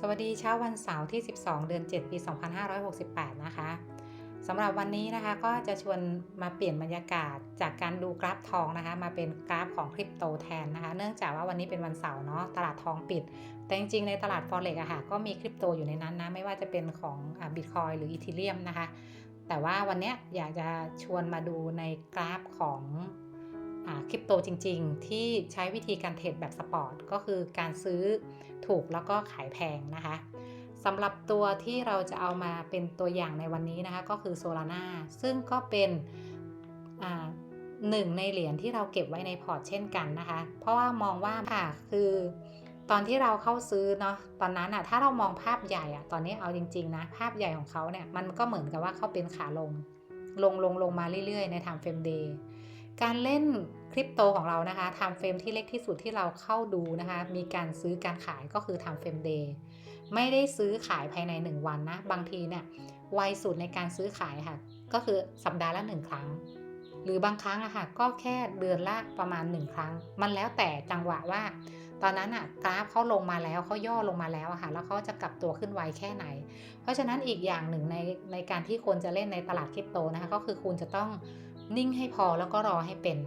สวัสดีเช้าวันเสาร์ที่ 12 เดือน 7 ปี 2568 นะคะสำหรับวันนี้นะคะก็จะชวนมาเปลี่ยนบรรยากาศจากการดูกราฟทองนะคะ มาเป็นกราฟของคริปโตแทนนะคะ เนื่องจากว่าวันนี้เป็นวันเสาร์เนาะตลาดทองปิด แต่จริงๆในตลาด Forex อะค่ะก็มีคริปโตอยู่ในนั้นนะ ไม่ว่าจะเป็นของบิตคอยหรืออีทีเรียมนะคะ แต่ว่าวันนี้อยากจะชวนมาดูในกราฟของ คริปโตจริง ๆ ที่ใช้วิธีการเทรดแบบสปอร์ตก็คือการซื้อถูกแล้วก็ขายแพงนะคะสำหรับตัวที่เราจะเอามาเป็นตัวอย่างในวันนี้นะคะ ก็คือโซลาร่าซึ่งก็เป็นหนึ่งในเหรียญที่เราเก็บไว้ในพอร์ตเช่นกันนะคะ เพราะว่ามองว่าค่ะคือตอนที่เราเข้าซื้อเนาะตอนนั้นอะถ้าเรามองภาพใหญ่อะตอนนี้เอาจริง ๆ นะ ภาพใหญ่ของเขาเนี่ยมันก็เหมือนกับว่าเขาเป็นขาลง ลงลงลงมาเรื่อยๆ ในทางเฟรมเดย์การเล่น คริปโตของเรานะคะทำเฟรมที่เล็กที่สุดที่เราเข้าดูนะคะ มีการซื้อการขายก็คือทำเฟรมเดย์ไม่ได้ซื้อขายภายใน 1 วันนะ บางทีเนี่ยไวสุดในการซื้อขายค่ะ ก็คือสัปดาห์ละ 1 ครั้ง หรือบางครั้งอะค่ะก็แค่เดือนละประมาณ 1 ครั้ง มันแล้วแต่จังหวะว่า ตอนนั้นอะกราฟเขาลงมาแล้วเขาย่อลงมาแล้วอะค่ะแล้วเขาจะกลับตัวขึ้นไวแค่ไหน เพราะฉะนั้นอีกอย่างหนึ่งในในการที่ควรจะเล่นในตลาดคริปโตนะคะก็คือคุณจะต้องนิ่งให้พอแล้วก็รอให้เป็น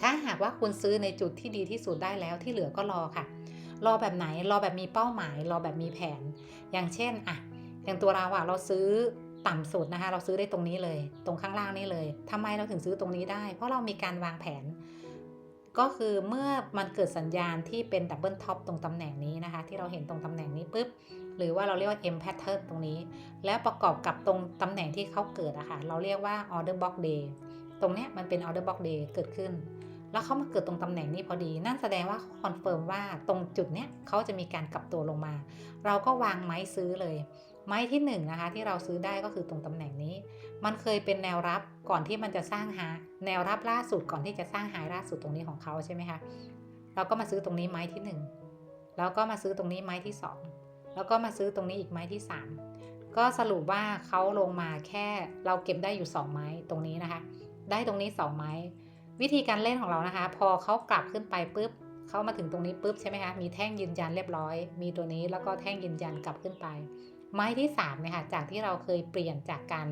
ถ้าหากว่าคุณซื้อในจุดที่ดีที่สุดได้แล้วที่เหลือก็รอค่ะ รอแบบไหนรอแบบมีเป้าหมาย รอแบบมีแผน อย่างเช่นอะอย่างตัวเราอะเราซื้อต่ำสุดนะคะ เราซื้อได้ตรงนี้เลย ตรงข้างล่างนี่เลยทำไมเราถึงซื้อตรงนี้ได้ เพราะเรามีการวางแผน ก็คือเมื่อมันเกิดสัญญาณที่เป็นดับเบิลท็อปตรงตำแหน่งนี้นะคะ ที่เราเห็นตรงตำแหน่งนี้ปุ๊บหรือว่าเราเรียกว่า M pattern ตรงนี้ แล้วประกอบกับตรงตำแหน่งที่เขาเกิดอะคะ่ะเราเรียกว่า order box day ตรงเนี้ยมันเป็น order box day เกิดขึ้น แล้วเขามาเกิดตรงตำแหน่งนี้พอดี นั่นแสดงว่าคอนเฟิร์มว่าตรงจุดเนี้ยเขาจะมีการกลับตัวลงมา เราก็วางไม้ซื้อเลย ไม้ที่1นนะคะที่เราซื้อได้ก็คือตรงตำแหน่งนี้ มันเคยเป็นแนวรับก่อนที่มันจะสร้างหาแนวรับล่าสุดก่อนที่จะสร้างหายล่าสุดตรงนี้ของเขาใช่ไหมคะเราก็มาซื้อตรงนี้ไม้ที่ 1 แล้วก็มาซื้อตรงนี้ไม้ที่ 2 แล้วก็มาซื้อตรงนี้อีกไม้ที่ 3 ก็สรุปว่าเขาลงมาแค่เราเก็บได้อยู่ 2 ไม้ตรงนี้นะคะ ได้ตรงนี้ 2 ไม้ วิธีการเล่นของเรานะคะ พอเขากลับขึ้นไปปุ๊บเขามาถึงตรงนี้ปุ๊บใช่ไหมคะมีแท่งยืนยันเรียบร้อย มีตัวนี้แล้วก็แท่งยืนยันกลับขึ้นไป ไม้ที่3เนี่ยค่ะจากที่เราเคยเปลี่ยนจากการ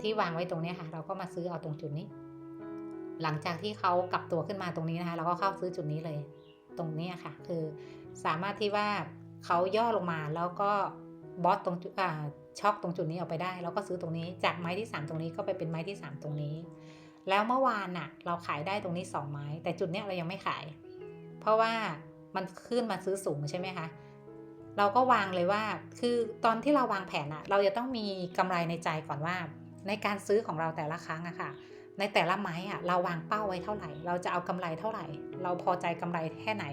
ที่วางไว้ตรงนี้ค่ะ เราก็มาซื้อเอาตรงจุดนี้ หลังจากที่เขากลับตัวขึ้นมาตรงนี้นะคะ เราก็เข้าซื้อจุดนี้เลย ตรงนี้ค่ะ คือสามารถที่ว่าเขาย่อลงมาแล้วก็บอสตรงช็อกตรงจุดนี้ออกไปได้ แล้วก็ซื้อตรงนี้จากไม้ที่ 3 ตรงนี้ก็ไปเป็นไม้ที่ 3 ตรงนี้ แล้วเมื่อวานน่ะ เราขายได้ตรงนี้ 2 ไม้ แต่จุดเนี้ยเรายังไม่ขาย เพราะว่ามันขึ้นมาซื้อสูงใช่ไหมคะ เราก็วางเลยว่า คือตอนที่เราวางแผนอะเราจะต้องมีกำไรในใจก่อนว่า ในการซื้อของเราแต่ละครั้งอะค่ะ ในแต่ละไม้อะเราวางเป้าไว้เท่าไหร่ เราจะเอากำไรเท่าไหร่ เราพอใจกำไรแค่ไหน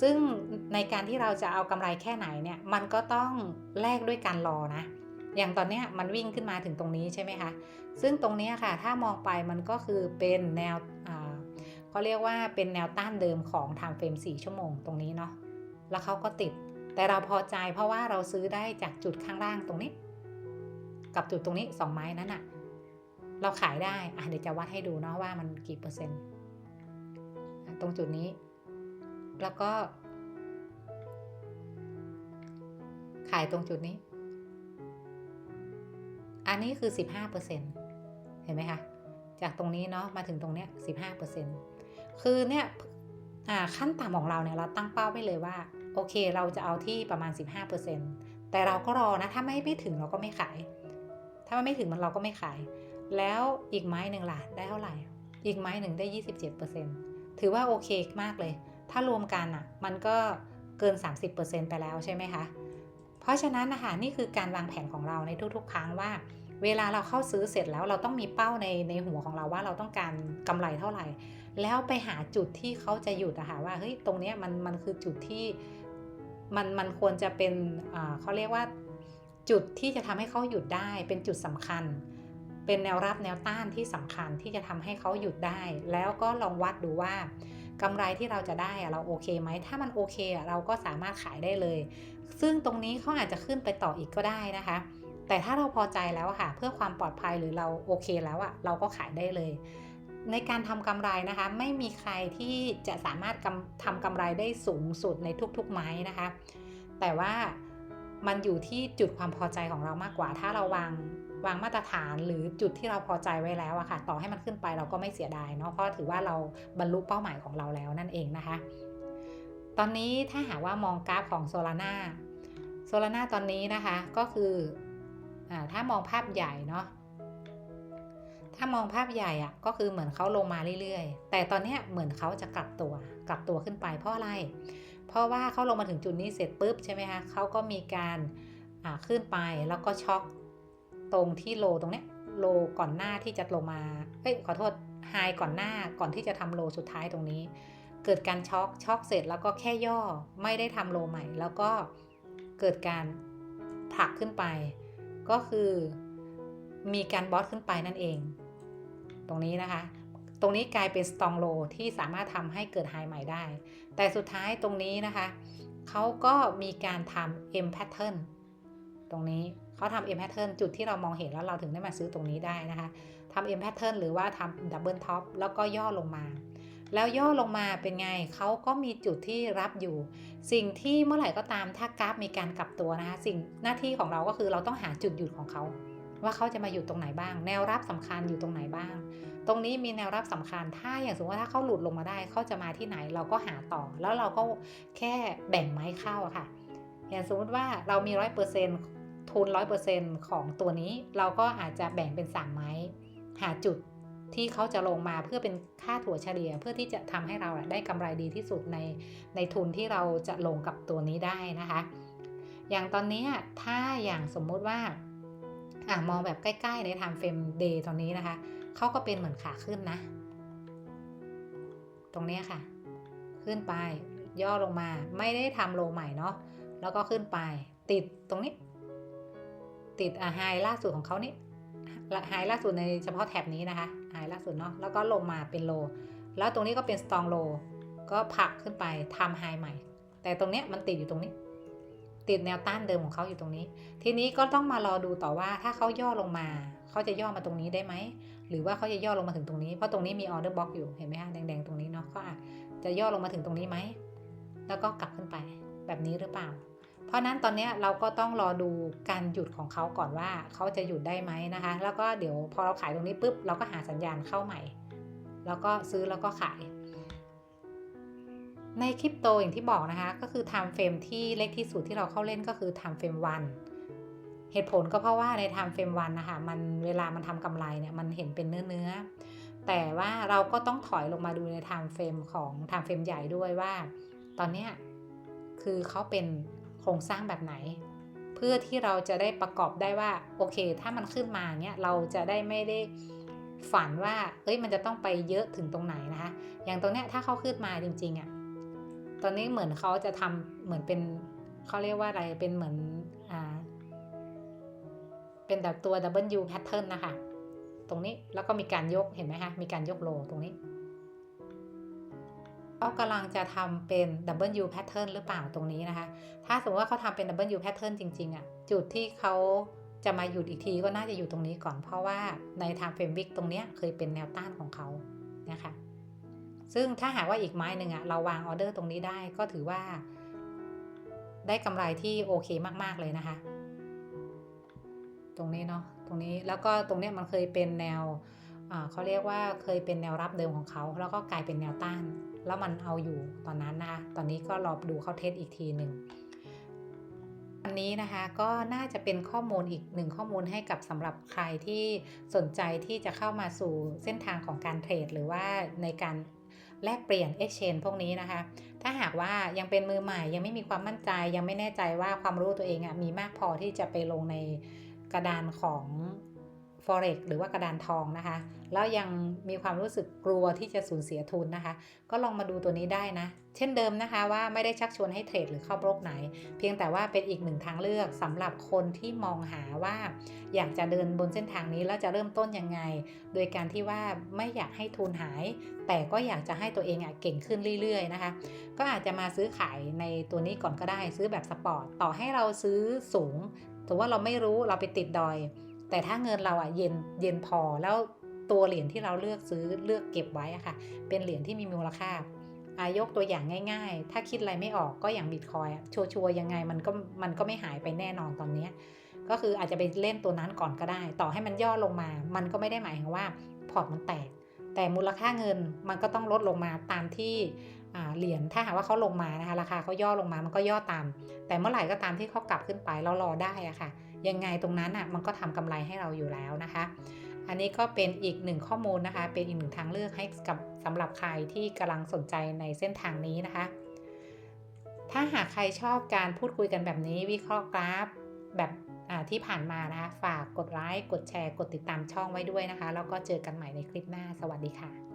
ซึ่งในการที่เราจะเอากำไรแค่ไหนเนี่ย มันก็ต้องแลกด้วยการรอนะ อย่างตอนนี้มันวิ่งขึ้นมาถึงตรงนี้ใช่ไหมคะ ซึ่งตรงนี้ค่ะ ถ้ามองไปมันก็คือเป็นแนวเขาเรียกว่าเป็นแนวต้านเดิมของ time frame 4ชั่วโมงตรงนี้เนาะ แล้วเขาก็ติด แต่เราพอใจเพราะว่าเราซื้อได้จากจุดข้างล่างตรงนี้ กับจุดตรงนี้สองไม้นั้นอะเราขายได้อะเดี๋ยวจะวัดให้ดูเนาะว่ามันกี่เปอร์เซ็นต์ ตรงจุดนี้ แล้วก็ ขายตรงจุดนี้ อันนี้คือ 15%เห็นไหมคะ จากตรงนี้เนาะมาถึงตรงเนี้ย15%คือเนี่ยขั้นต่ำของเราเนี่ยเราตั้งเป้าไปเลยว่า โอเคเราจะเอาที่ประมาณ 15%แต่เราก็รอนะ ถ้าไม่ไม่ถึงเราก็ไม่ขาย ถ้ามันไม่ถึงมันเราก็ไม่ขาย แล้วอีกไม้หนึ่งล่ะได้เท่าไหร่ อีกไม้หนึ่งได้ 27%ถือว่าโอเคมากเลย ถ้ารวมกันอะมันก็เกิน 30%ไปแล้วใช่ไหมคะ เพราะฉะนั้นนะคะนี่คือการวางแผนของเราในทุกๆ ครั้งว่า เวลาเราเข้าซื้อเสร็จแล้วเราต้องมีเป้าในในหัวของเราว่าเราต้องการกำไรเท่าไหร่ แล้วไปหาจุดที่เขาจะหยุดอะคะว่าเฮ้ยตรงนี้มันมันคือจุดที่มันมันควรจะเป็นเขาเรียกว่าจุดที่จะทำให้เขาหยุดได้เป็นจุดสำคัญ เป็นแนวรับแนวต้านที่สำคัญที่จะทำให้เขาหยุดได้ แล้วก็ลองวัดดูว่า กำไรที่เราจะได้เราโอเคไหมถ้ามันโอเคเราก็สามารถขายได้เลย ซึ่งตรงนี้เขาอาจจะขึ้นไปต่ออีกก็ได้นะคะ แต่ถ้าเราพอใจแล้วค่ะ เพื่อความปลอดภัยหรือเราโอเคแล้วอะเราก็ขายได้เลย ในการทำกำไรนะคะ ไม่มีใครที่จะสามารถทำกำไรได้สูงสุดในทุกๆไม้นะคะ แต่ว่ามันอยู่ที่จุดความพอใจของเรามากกว่า ถ้าเราวาง วางมาตรฐานหรือจุดที่เราพอใจไว้แล้วอะค่ะ ต่อให้มันขึ้นไปเราก็ไม่เสียดายเนาะเพราะถือว่าเราบรรลุเป้าหมายของเราแล้วนั่นเองนะคะ ตอนนี้ถ้าหากว่ามองกราฟของโซลาร่าโซลาร่าตอนนี้นะคะก็คืออถ้ามองภาพใหญ่เนาะถ้ามองภาพใหญ่อะก็คือเหมือนเขาลงมาเรื่อยๆ แต่ตอนนี้เหมือนเขาจะกลับตัว กลับตัวขึ้นไปเพราะอะไร เพราะว่าเขาลงมาถึงจุดนี้เสร็จปุ๊บใช่ไหมคะเขาก็มีการขึ้นไปแล้วก็ช็อค ตรงที่โลตรงเนี้ยโลก่อนหน้าที่จะลงมาเอ้ยขอโทษไฮก่อนหน้าก่อนที่จะทำโลสุดท้ายตรงนี้ เกิดการช็อคช็อคเสร็จแล้วก็แค่ย่อไม่ได้ทำโลใหม่ แล้วก็เกิดการผลักขึ้นไป ก็คือมีการบอสขึ้นไปนั่นเอง ตรงนี้นะคะ ตรงนี้กลายเป็นสตองโลที่สามารถทำให้เกิดไฮใหม่ได้ แต่สุดท้ายตรงนี้นะคะเขาก็มีการทำ M pattern ตรงนี้ เขาทำ M pattern จุดที่เรามองเห็นแล้วเราถึงได้มาซื้อตรงนี้ได้นะคะทำ M pattern หรือว่าทำ double top แล้วก็ย่อลงมา แล้วย่อลงมาเป็นไงเขาก็มีจุดที่รับอยู่ สิ่งที่เมื่อไหร่ก็ตามถ้ากราฟมีการกลับตัวนะคะสิ่งหน้าที่ของเราก็คือเราต้องหาจุดหยุดของเขาว่าเขาจะมาอยู่ตรงไหนบ้าง แนวรับสำคัญอยู่ตรงไหนบ้าง ตรงนี้มีแนวรับสำคัญ ถ้าอย่างสมมติว่าถ้าเขาหลุดลงมาได้เขาจะมาที่ไหนเราก็หาต่อ แล้วเราก็แค่แบ่งไม้เข้าอะค่ะ อย่างสมมติว่าเรามีร้อยเปอร์เซ็นต์ ทุนร้อยเปอร์เซ็นต์ของตัวนี้ เราก็อาจจะแบ่งเป็นสามไม้ หาจุดที่เขาจะลงมาเพื่อเป็นค่าถั่วเฉลี่ยเพื่อที่จะทำให้เราได้กำไรดีที่สุดในในทุนที่เราจะลงกับตัวนี้ได้นะคะ อย่างตอนนี้ถ้าอย่างสมมุติว่าอะมองแบบใกล้ ๆ ในทำเฟรมเดย์ตอนนี้นะคะเขาก็เป็นเหมือนขาขึ้นนะ ตรงนี้ค่ะ ขึ้นไปย่อลงมาไม่ได้ทำโลใหม่เนาะแล้วก็ขึ้นไปติดตรงนี้ ติดไฮล่าสุดของเขานี่ไฮล่าสุดในเฉพาะแถบนี้นะคะไฮล่าสุดเนาะแล้วก็ลงมาเป็นโล แล้วตรงนี้ก็เป็นสตองโล ก็ผักขึ้นไปทำไฮใหม่ แต่ตรงเนี้ยมันติดอยู่ตรงนี้ ติดแนวต้านเดิมของเขาอยู่ตรงนี้ ทีนี้ก็ต้องมารอดูต่อว่าถ้าเขาย่อลงมาเขาจะย่อมาตรงนี้ได้ไหมหรือว่าเขาจะย่อลงมาถึงตรงนี้เพราะตรงนี้มีออเดอร์บล็อกอยู่เห็นไหมคะแดงๆตรงนี้เนาะก็อาจจะย่อลงมาถึงตรงนี้ไหมแล้วก็กลับขึ้นไปแบบนี้หรือเปล่า เพราะนั้นตอนนี้เราก็ต้องรอดูการหยุดของเขาก่อนว่าเขาจะหยุดได้ไหมนะคะ แล้วก็เดี๋ยวพอเราขายตรงนี้ปุ๊บเราก็หาสัญญาณเข้าใหม่ แล้วก็ซื้อแล้วก็ขาย ในคริปโตอย่างที่บอกนะคะก็คือ time frame ที่เล็กที่สุดที่เราเข้าเล่นก็คือ time frame วันเหตุผลก็เพราะว่าใน time frame วันนะคะมันเวลามันทำกำไรเนี่ยมันเห็นเป็นเนื้อเนื้อแต่ว่าเราก็ต้องถอยลงมาดูใน time frame ของ time frame ใหญ่ด้วยว่า ตอนนี้คือเขาเป็น ครงสร้างแบบไหน เพื่อที่เราจะได้ประกอบได้ว่าโอเค ถ้ามันขึ้นมาเนี้ยเราจะได้ไม่ได้ฝันว่าเอ้ยมันจะต้องไปเยอะถึงตรงไหนนะคะ อย่างตรงเนี้ยถ้าเขาขึ้นมาจริงๆอะ่ะตอนนี้เหมือนเขาจะทำเหมือนเป็นเขาเรียกว่าอะไรเป็นเหมือนอ่าเป็นแบบตัว W pattern นะคะ ตรงนี้แล้วก็มีการยกเห็นไหมคะมีการยกโลตรงนี้ เขากำลังจะทำเป็น W pattern หรือเปล่าตรงนี้นะคะ ถ้าสมมติว่าเขาทำเป็น W pattern จริง ๆอะ่ะ จุดที่เขาจะมาหยุดอีกทีก็น่าจะอยู่ตรงนี้ก่อน เพราะว่าใน time frame week ตรงนี้เคยเป็นแนวต้านของเขานะคะ ซึ่งถ้าหากว่าอีกไม้หนึ่งอะเราวางออเดอร์ตรงนี้ได้ก็ถือว่า ได้กำไรที่โอเคมากๆเลยนะคะ ตรงนี้เนาะ ตรงนี้แล้วก็ตรงนี้มันเคยเป็นแนวเขาเรียกว่าเคยเป็นแนวรับเดิมของเขา แล้วก็กลายเป็นแนวต้าน แล้วมันเอาอยู่ตอนนั้นนะคะตอนนี้ก็รอดูเขาเทสอีกทีหนึ่งอันนี้นะคะก็น่าจะเป็นข้อมูลอีกหนึ่งข้อมูลให้กับสำหรับใครที่สนใจที่จะเข้ามาสู่เส้นทางของการเทรด หรือว่าในการแลกเปลี่ยน exchange พวกนี้นะคะ ถ้าหากว่ายังเป็นมือใหม่ยังไม่มีความมั่นใจ ยังไม่แน่ใจว่าความรู้ตัวเองอะมีมากพอที่จะไปลงในกระดานของ forex หรือว่ากระดานทองนะคะ แล้วยังมีความรู้สึกกลัวที่จะสูญเสียทุนนะคะ ก็ลองมาดูตัวนี้ได้นะ เช่นเดิมนะคะว่าไม่ได้ชักชวนให้เทรดหรือเข้าบล็อกไหน เพียงแต่ว่าเป็นอีกหนึ่งทางเลือกสำหรับคนที่มองหาว่า อยากจะเดินบนเส้นทางนี้แล้วจะเริ่มต้นยังไง โดยการที่ว่าไม่อยากให้ทุนหาย แต่ก็อยากจะให้ตัวเองอะเก่งขึ้นเรื่อยๆนะคะ ก็อาจจะมาซื้อขายในตัวนี้ก่อนก็ได้ ซื้อแบบสปอร์ตต่อให้เราซื้อสูงถือว่าเราไม่รู้เราไปติดดอย แต่ถ้าเงินเราอะเย็นเย็นพอแล้วตัวเหรียญที่เราเลือกซื้อเลือกเก็บไว้อะค่ะ เป็นเหรียญที่มีมูลค่าอายกตัวอย่างง่าย ๆ ถ้าคิดอะไรไม่ออกก็อย่างบิตคอยชัวร์ๆยังไงมันก็มันก็ไม่หายไปแน่นอนตอนเนี้ยก็คืออาจจะไปเล่นตัวนั้นก่อนก็ได้ ต่อให้มันย่อลงมา มันก็ไม่ได้หมายถึงว่าพอร์ตมันแตก แต่มูลค่าเงินมันก็ต้องลดลงมาตามที่เหรียญถ้าหากว่าเขาลงมานะคะราคาเขาย่อลงมามันก็ย่อตาม แต่เมื่อไหร่ก็ตามที่เขากลับขึ้นไปเรารอได้อะค่ะ ยังไงตรงนั้นอะมันก็ทำกำไรให้เราอยู่แล้วนะคะ อันนี้ก็เป็นอีกหนึ่งข้อมูลนะคะ เป็นอีกหนึ่งทางเลือกให้กับสำหรับใครที่กำลังสนใจในเส้นทางนี้นะคะ ถ้าหากใครชอบการพูดคุยกันแบบนี้ วิเคราะห์กราฟแบบอ่าที่ผ่านมานะคะ ฝากกดไลค์กดแชร์ กดติดตามช่องไว้ด้วยนะคะ แล้วก็เจอกันใหม่ในคลิปหน้า สวัสดีค่ะ